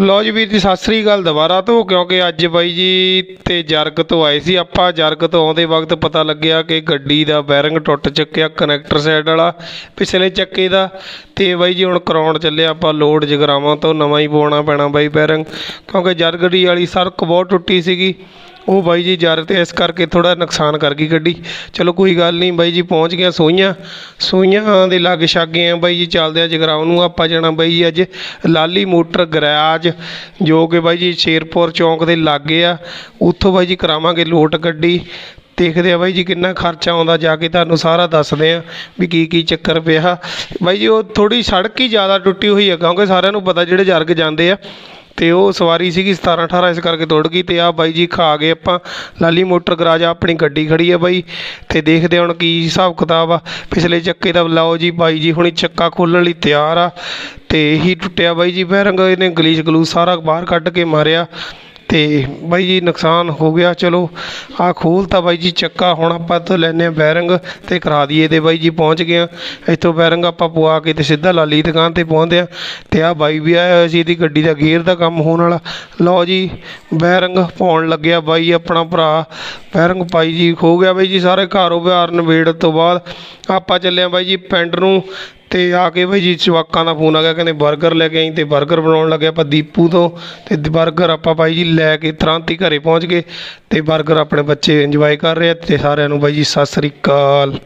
ਲੋ ਜੀ ਵੀਰ ਜੀ, ਸਤਿ ਸ੍ਰੀ ਅਕਾਲ ਦੁਬਾਰਾ ਤੋਂ, ਕਿਉਂਕਿ ਅੱਜ ਬਾਈ ਜੀ ਤੇ ਜਰਗ ਤੋਂ ਆਏ ਸੀ ਆਪਾਂ। ਜਰਗ ਤੋਂ ਆਉਂਦੇ ਵਕਤ ਪਤਾ ਲੱਗਿਆ ਕਿ ਗੱਡੀ ਦਾ ਬੈਰਿੰਗ ਟੁੱਟ ਚੁੱਕਿਆ ਕਨੈਕਟਰ ਸਾਈਡ ਵਾਲਾ, ਪਿਛਲੇ ਚੱਕੇ ਦਾ। ਤੇ ਬਾਈ ਜੀ, ਹੁਣ ਕਰਾਉਣ ਚੱਲੇ ਆਪਾਂ ਲੋਡ ਜਗਰਾਵਾਂ ਤੋਂ, ਨਵਾਂ ਹੀ ਪਵਾਉਣਾ ਪੈਣਾ ਬਾਈ ਬੈਰਿੰਗ, ਕਿਉਂਕਿ ਜਰਗੜੀ ਵਾਲੀ ਸੜਕ ਬਹੁਤ ਟੁੱਟੀ ਸੀਗੀ। ਉਹ ਬਾਈ ਜੀ ਜਰ ਤੇ ਇਸ ਕਰਕੇ ਥੋੜਾ ਨੁਕਸਾਨ ਕਰ ਗਈ ਗੱਡੀ। ਚਲੋ ਕੋਈ ਗੱਲ ਨਹੀਂ ਬਾਈ ਜੀ, ਪਹੁੰਚ ਗਿਆ ਸੋਈਆਂ। ਸੋਈਆਂ ਦੇ ਲਾਗੇ ਛਾਗੇ ਆ ਬਾਈ ਜੀ, ਚੱਲਦੇ ਆ ਜਗਰਾਉਂ ਨੂੰ। ਆਪਾਂ ਜਾਣਾ ਬਾਈ ਜੀ ਅੱਜ ਲਾਲੀ ਮੋਟਰ ਗਰਾਜ, ਜੋ ਕਿ ਬਾਈ ਜੀ ਸ਼ੇਰਪੁਰ ਚੌਂਕ ਦੇ ਲਾਗੇ ਆ। ਉੱਥੋਂ ਬਾਈ ਜੀ ਕਰਾਵਾਂਗੇ ਲੋਟ ਗੱਡੀ। ਦੇਖਦੇ ਆ ਬਾਈ ਜੀ ਕਿੰਨਾ ਖਰਚਾ ਆਉਂਦਾ, ਜਾ ਕੇ ਤੁਹਾਨੂੰ ਸਾਰਾ ਦੱਸਦੇ ਆ ਵੀ ਕੀ ਕੀ ਚੱਕਰ ਪਿਆ। ਬਾਈ ਜੀ, ਉਹ ਥੋੜੀ ਸੜਕ ਹੀ ਜ਼ਿਆਦਾ ਟੁੱਟੀ ਹੋਈ ਹੈ ਕਿਉਂਕਿ ਸਾਰਿਆਂ ਨੂੰ ਪਤਾ ਜਿਹੜੇ ਜਰਗ ਜਾਂਦੇ ਆ। ਤੇ ਉਹ ਸਵਾਰੀ ਸੀਗੀ 17 18 ਇਸ ਕਰਕੇ ਤੁੜ ਗਈ ਤੇ ਆ ਬਾਈ ਜੀ ਖਾ ਗਏ ਆਪਾਂ। ਲਾਲੀ ਮੋਟਰ ਗਰਾਜ ਆਪਣੀ ਗੱਡੀ ਖੜੀ ਆ ਬਾਈ। ਤੇ ਦੇਖਦੇ ਹੁਣ ਕੀ ਹਿਸਾਬ ਕਿਤਾਬ ਆ। ਪਿਛਲੇ ਚੱਕੇ ਦਾ ਲਾਓ ਜੀ ਬਾਈ ਜੀ, ਹੁਣੀ ਚੱਕਾ ਖੋਲਣ ਲਈ ਤਿਆਰ ਆ। ਤੇ ਇਹੀ ਟੁੱਟਿਆ ਬਾਈ ਜੀ ਬੈਰੰਗ ਇਹਨੇ ਗਲੀਚ ਗਲੂਸ ਸਾਰਾ ਬਾਹਰ ਕੱਢ ਕੇ ਮਾਰਿਆ। ਅਤੇ ਬਾਈ ਜੀ ਨੁਕਸਾਨ ਹੋ ਗਿਆ, ਚਲੋ। ਆ ਖੋਲਤਾ ਬਾਈ ਜੀ ਚੱਕਾ, ਹੁਣ ਆਪਾਂ ਇੱਥੋਂ ਲੈਨੇ ਆ ਬੈਰਿੰਗ ਤੇ ਕਰਾ ਦਈਏ ਤੇ ਬਾਈ ਜੀ ਪਹੁੰਚ ਗਏ ਆ ਇੱਥੋਂ ਬੈਰਿੰਗ ਆਪਾਂ ਪਵਾ ਕੇ ਤੇ ਸਿੱਧਾ ਲਾਲੀ ਦੁਕਾਨ ਤੇ ਪਹੁੰਚਦੇ ਆ ਤੇ ਆ ਬਾਈ ਵੀ ਆਇਆ ਹੋਇਆ ਸੀ, ਇਹਦੀ ਗੱਡੀ ਦਾ ਗੇਅਰ ਦਾ ਕੰਮ ਹੋਣ ਵਾਲਾ। ਲਓ ਜੀ, ਬੈਰੰਗ ਪਾਉਣ ਲੱਗਿਆ ਬਾਈ ਆਪਣਾ ਭਰਾ। ਬੈਰੰਗ ਪਾਈ ਜੀ ਖੋ ਗਿਆ ਬਾਈ ਜੀ, ਸਾਰੇ ਕਾਰੋਬਾਰ ਵਿਹਾਰ ਨਵੇੜ ਤੋਂ ਬਾਅਦ ਆਪਾਂ ਚੱਲੇ ਆ ਬਾਈ ਜੀ ਪਿੰਡ ਨੂੰ। ਤੇ ਆ ਕੇ ਭਾਈ ਜੀ ਚਵਾਕਾਂ ਦਾ ਫੋਨ ਆ ਗਿਆ, ਕਹਿੰਦੇ 버ਗਰ ਲੈ ਕੇ ਆਈ ਤੇ 버ਗਰ ਬਣਾਉਣ ਲੱਗੇ ਆਪਾਂ ਦੀਪੂ ਤੋਂ ਤੇ 버ਗਰ ਆਪਾਂ ਬਾਈ ਜੀ ਲੈ ਕੇ ਤੁਰੰਤ ਹੀ ਘਰੇ ਪਹੁੰਚ ਗਏ ਤੇ 버ਗਰ ਆਪਣੇ ਬੱਚੇ ਇੰਜੋਏ ਕਰ ਰਹੇ ਤੇ ਸਾਰਿਆਂ ਨੂੰ ਬਾਈ ਜੀ ਸਤਿ ਸ੍ਰੀ ਅਕਾਲ।